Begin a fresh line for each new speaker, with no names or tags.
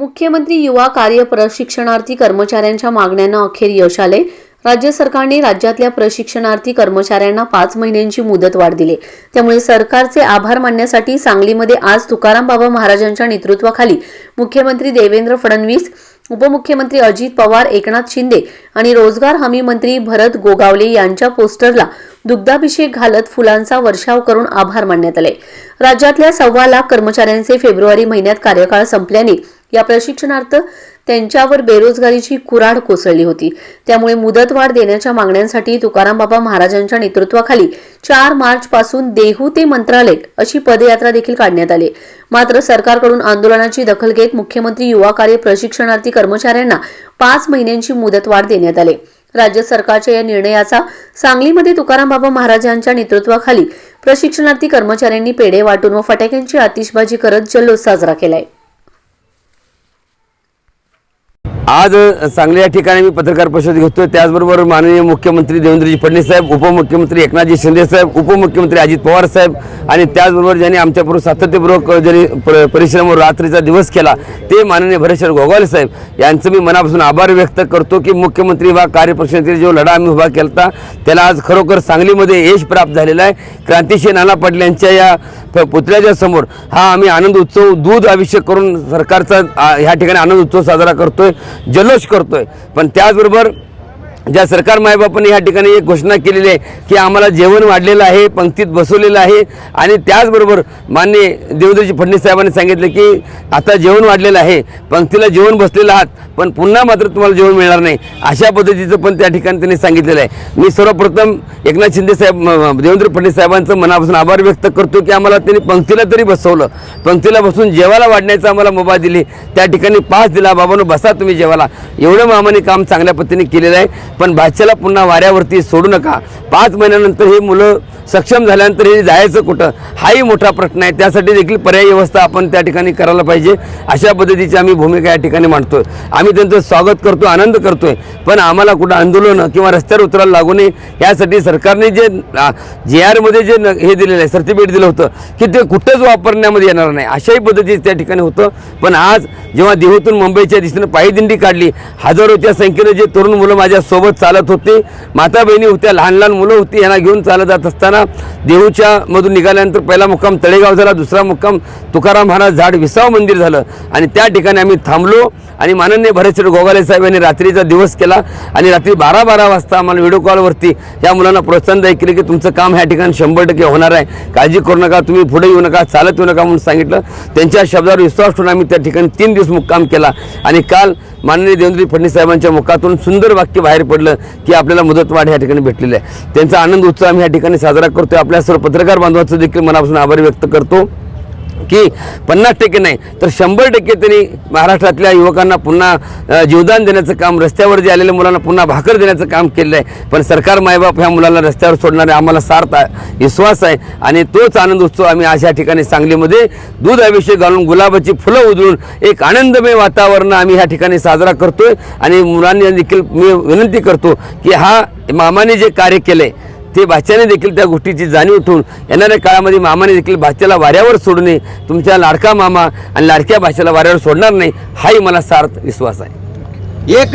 मुख्यमंत्री युवा कार्य प्रशिक्षणार्थी कर्मचाऱ्यांच्या मागण्यांना अखेर यश आले. राज्य सरकारने राज्यातल्या प्रशिक्षणार्थी कर्मचाऱ्यांना पाच महिन्यांची मुदत वाढ दिली. त्यामुळे सरकारचे आभार मानण्यासाठी सांगलीमध्ये आज तुकाराम बाबा महाराजांच्या नेतृत्वाखाली मुख्यमंत्री देवेंद्र फडणवीस उपमुख्यमंत्री अजित पवार एकनाथ शिंदे आणि रोजगार हमी मंत्री भरत गोगावले यांच्या पोस्टरला दुग्धाभिषेक घालत फुलांचा वर्षाव करून आभार मानण्यात आले. राज्यातल्या सव्वा लाख कर्मचाऱ्यांचे फेब्रुवारी महिन्यात कार्यकाळ संपल्याने या प्रशिक्षणार्थ त्यांच्यावर बेरोजगारीची कुऱ्हाड कोसळली होती. त्यामुळे मुदतवाढ देण्याच्या मागण्यांसाठी तुकाराम बाबा महाराजांच्या नेतृत्वाखाली चार मार्च पासून देहू ते मंत्रालय अशी पदयात्रा देखील काढण्यात आली. मात्र सरकारकडून आंदोलनाची दखल घेत मुख्यमंत्री युवा कार्य प्रशिक्षणार्थी कर्मचाऱ्यांना पाच महिन्यांची मुदतवाढ देण्यात आली. राज्य सरकारच्या या निर्णयाचा सांगलीमध्ये तुकाराम बाबा महाराजांच्या नेतृत्वाखाली प्रशिक्षणार्थी कर्मचाऱ्यांनी पेढे वाटून व फटाक्यांची आतिषबाजी करत जल्लोष साजरा केलाय.
आज सांगली या ठिकाणी मी पत्रकार परिषद घेतोय. त्याचबरोबर माननीय मुख्यमंत्री देवेंद्रजी फडणवीस साहेब उपमुख्यमंत्री एकनाथजी शिंदे साहेब उपमुख्यमंत्री अजित पवार साहेब आणि त्याचबरोबर ज्यांनी आमच्याबरोबर सातत्यपूर्वक ज्यांनी प- परिश्रम रात्रीचा दिवस केला ते माननीय भरेश्वर गोगावले साहेब यांचं मी मनापासून आभार व्यक्त करतो की मुख्यमंत्री वा कार्यपरिषदेतील जो लढा आम्ही उभा केला त्याला आज खरोखर सांगलीमध्ये यश प्राप्त झालेलं आहे. क्रांतिशी नाना पाटील यांच्या या पुतळ्याच्या समोर हा आम्ही आनंद उत्सव दूध अभिषेक करून सरकारचा ह्या ठिकाणी आनंद उत्सव साजरा करतोय. जल्लोष करतोय. पण त्याचबरोबर ज्या सरकार माईबापाने या ठिकाणी एक घोषणा केलेली आहे की आम्हाला जेवण वाढलेलं आहे पंक्तीत बसवलेलं आहे आणि त्याचबरोबर मान्य देवेंद्रजी फडणवीस साहेबांनी सांगितलं की आता जेवण वाढलेलं आहे पंक्तीला जेवण बसलेलं आहात पण पुन्हा मात्र तुम्हाला जेवण मिळणार नाही अशा पद्धतीचं पण त्या ठिकाणी त्यांनी सांगितलेलं आहे. मी सर्वप्रथम एकनाथ शिंदे साहेब देवेंद्र फडणवीस साहेबांचं मनापासून आभार व्यक्त करतो की आम्हाला त्यांनी पंक्तीला तरी बसवलं पंक्तीला बसून जेवायला वाढण्याचा आम्हाला मुभा दिली त्या ठिकाणी पास दिला बाबांनो बसा तुम्ही जेवायला एवढं मामाने काम चांगल्या पद्धतीने केलेलं आहे. पण भाच्याला पुन्हा वाऱ्यावरती सोडू नका. पाच महिन्यानंतर हे मुलं सक्षम झाल्यानंतर हे जायचं कुठं? हाही मोठा प्रश्न आहे. त्यासाठी देखील पर्यायी व्यवस्था आपण त्या ठिकाणी करायला पाहिजे. अशा पद्धतीची आम्ही भूमिका या ठिकाणी मांडतोय. आम्ही त्यांचं स्वागत करतो आनंद करतोय. पण आम्हाला कुठं आंदोलनं किंवा रस्त्यावर उतरायला लागू नये यासाठी सरकारने जे जे आरमध्ये जे न- हे दिलेलं आहे सर्टिफिकेट दिलं होतं की ते कुठंच वापरण्यामध्ये येणार नाही. अशाही पद्धतीचं त्या ठिकाणी होतं. पण आज जेव्हा देहूतून मुंबईच्या दिशेनं पायीदिंडी काढली हजारोच्या संख्येनं जे तरुण मुलं माझ्यासोबत चालत होते माता बहिणी होत्या लहान लहान मुलं होती यांना घेऊन चालत जात असताना देहूच्या मधून निघाल्यानंतर पहिला मुक्काम तळेगाव झाला दुसरा मुक्काम तुकाराम महाराज झाड विसाव मंदिर झालं. आणि त्या ठिकाणी आम्ही थांबलो आणि माननीय भरेश्वर गोगाले साहेब यांनी रात्रीचा दिवस केला आणि रात्री बारा बारा वाजता आम्हाला व्हिडिओ कॉलवरती या मुलांना प्रोत्साहन द्याय की तुमचं काम ह्या ठिकाणी शंभर टक्के होणार आहे. काळजी करू नका तुम्ही पुढे येऊ नका चालत येऊ नका म्हणून सांगितलं. त्यांच्या शब्दावर विश्वास ठेवून आम्ही त्या ठिकाणी तीन दिवस मुक्काम केला. आणि काल माननीय देवेंद्र फडणवीस साहेबांच्या मुखातून सुंदर वाक्य बाहेर पडलं की आपल्याला मुदतवाढ या ठिकाणी भेटलेली आहे. त्यांचा आनंद उत्सव आम्ही या ठिकाणी साजरा करतोय आपल्या सर्व पत्रकार बांधवांचं देखील मनापासून आभार व्यक्त करतो की पन्नास टक्के नाही तर शंभर टक्के त्यांनी महाराष्ट्रातल्या युवकांना पुन्हा जीवदान देण्याचं काम रस्त्यावर जे आलेल्या मुलांना पुन्हा भाकर देण्याचं काम केलेलं आहे. पण सरकार मायबाप ह्या मुलांना रस्त्यावर सोडणारे आम्हाला सार्थ आहे, विश्वास आहे आणि तोच आनंद उत्सव आम्ही अशा ठिकाणी सांगलीमध्ये दूध अभिषेक घालून गुलाबाची फुलं उधळून एक आनंदमय वातावरण आम्ही ह्या ठिकाणी साजरा करतोय. आणि मुलांनी देखील मी विनंती करतो की हा मामाने जे कार्य केलंय ते भाच्याने देखील त्या गोष्टीची जाणीव ठेवून येणाऱ्या काळामध्ये मामाने देखील भाच्याला वाऱ्यावर सोडू नये तुमच्या लाडका मामा आणि लाडक्या भाषेला वाऱ्यावर सोडणार नाही हाही मला सार्थ विश्वास आहे.
एक